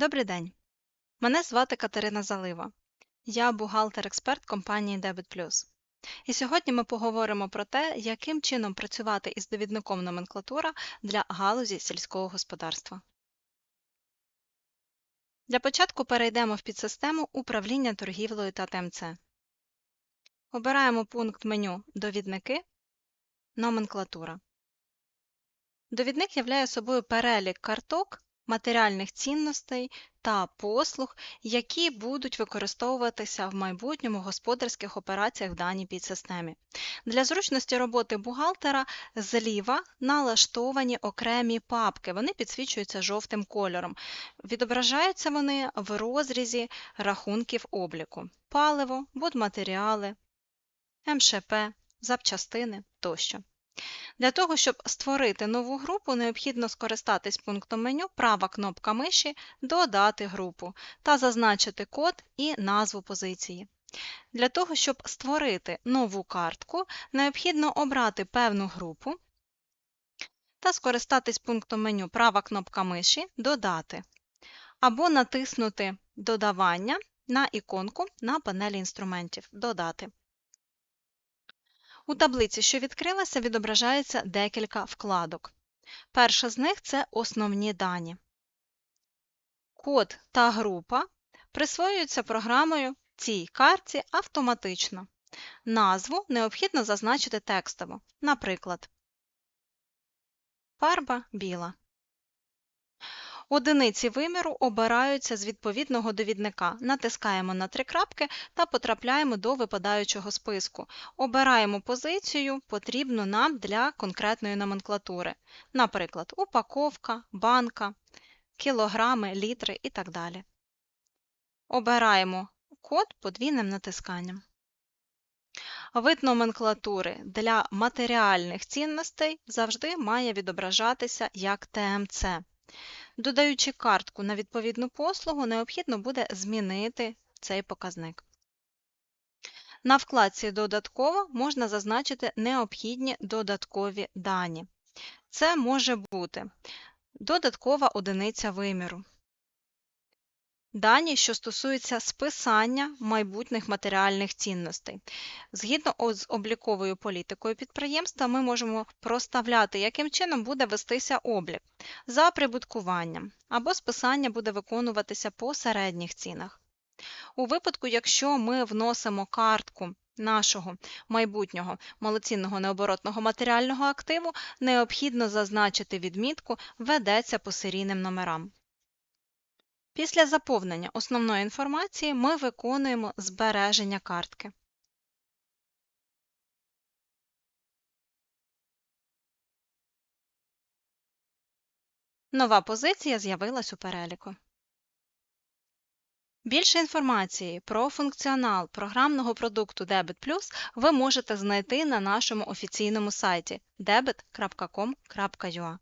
Добрий день. Мене звати Катерина Залива. Я бухгалтер-експерт компанії Debit І сьогодні ми поговоримо про те, яким чином працювати із довідником номенклатура для галузі сільського господарства. Для початку перейдемо в підсистему Управління торгівлею та ТМЦ. Обираємо пункт меню Довідники, Номенклатура. Довідник являє собою перелік карток матеріальних цінностей та послуг, які будуть використовуватися в майбутньому господарських операціях в даній підсистемі. Для зручності роботи бухгалтера зліва налаштовані окремі папки, вони підсвічуються жовтим кольором. Відображаються вони в розрізі рахунків обліку: паливо, будматеріали, МШП, запчастини тощо. Для того, щоб створити нову групу, необхідно скористатись пунктом меню права кнопка миші Додати групу та зазначити код і назву позиції. Для того, щоб створити нову картку, необхідно обрати певну групу та скористатись пунктом меню права кнопка миші Додати або натиснути Додавання на іконку на панелі інструментів Додати. У таблиці, що відкрилася, відображається декілька вкладок. Перша з них це основні дані. Код та група присвоюються програмою цій картці автоматично. Назву необхідно зазначити текстово, наприклад, фарба біла. Одиниці виміру обираються з відповідного довідника. Натискаємо на три крапки та потрапляємо до випадаючого списку. Обираємо позицію, потрібну нам для конкретної номенклатури, наприклад, упаковка, банка, кілограми, літри і так далі. Обираємо код подвійним натисканням. Вид номенклатури для матеріальних цінностей завжди має відображатися як ТМЦ. Додаючи картку на відповідну послугу, необхідно буде змінити цей показник. На вкладці Додатково можна зазначити необхідні додаткові дані. Це може бути додаткова одиниця виміру, Дані, що стосуються списання майбутніх матеріальних цінностей. Згідно з обліковою політикою підприємства, ми можемо проставляти, яким чином буде вестися облік за прибуткуванням, або списання буде виконуватися по середніх цінах. У випадку, якщо ми вносимо картку нашого майбутнього малоцінного необоротного матеріального активу, необхідно зазначити відмітку Ведеться по серійним номерам. Після заповнення основної інформації ми виконуємо збереження картки. Нова позиція з'явилась у переліку. Більше інформації про функціонал програмного продукту Debit Plus ви можете знайти на нашому офіційному сайті debit.com.ua.